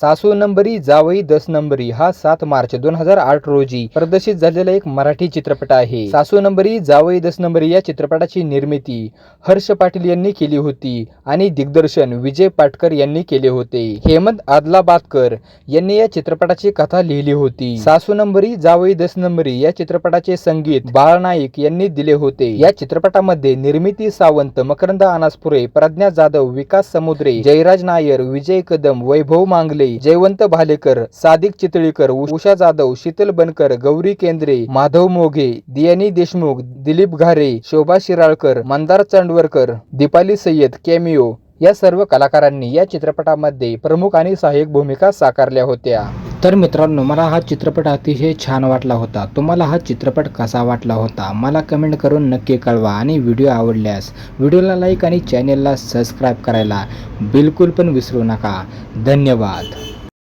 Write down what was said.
सासू नंबरी जावई दस नंबरी हा सात मार्च दोन हजार आठ रोजी प्रदर्शित झालेला एक मराठी चित्रपट आहे. सासू नंबरी जावई दस नंबरी या चित्रपटाची निर्मिती हर्ष पाटील यांनी केली होती आणि दिग्दर्शन विजय पाटकर यांनी केले होते. हेमंत आदलाबादकर यांनी या चित्रपटाची कथा लिहिली होती. सासू नंबरी जावई दस नंबरी या चित्रपटाचे संगीत बाळनाईक यांनी दिले होते. या चित्रपटामध्ये निर्मिती सावंत मकरंद अनासपुरे प्रज्ञा जाधव विकास समुद्रे जयराज नायर विजय कदम वैभव मांगले जयवंत भालेकर सादिक चितळीकर उषा जाधव शीतल बनकर गौरी केंद्रे माधव मोघे दियानी देशमुख दिलीप घारे शोभा शिराळकर मंदार चांडवरकर दीपाली सय्यद कॅमिओ या सर्व कलाकारांनी या चित्रपटामध्ये प्रमुख आणि सहाय्यक भूमिका साकारल्या होत्या. तर मित्रांनो मला हा चित्रपट अतिशय छान वाटला होता. तुम्हाला हा चित्रपट कसा वाटला होता? मला कमेंट करून नक्की कळवा आणि व्हिडिओ आवडल्यास व्हिडिओला लाईक आणि चॅनेलला सबस्क्राईब करायला बिलकुल पण विसरू नका. धन्यवाद.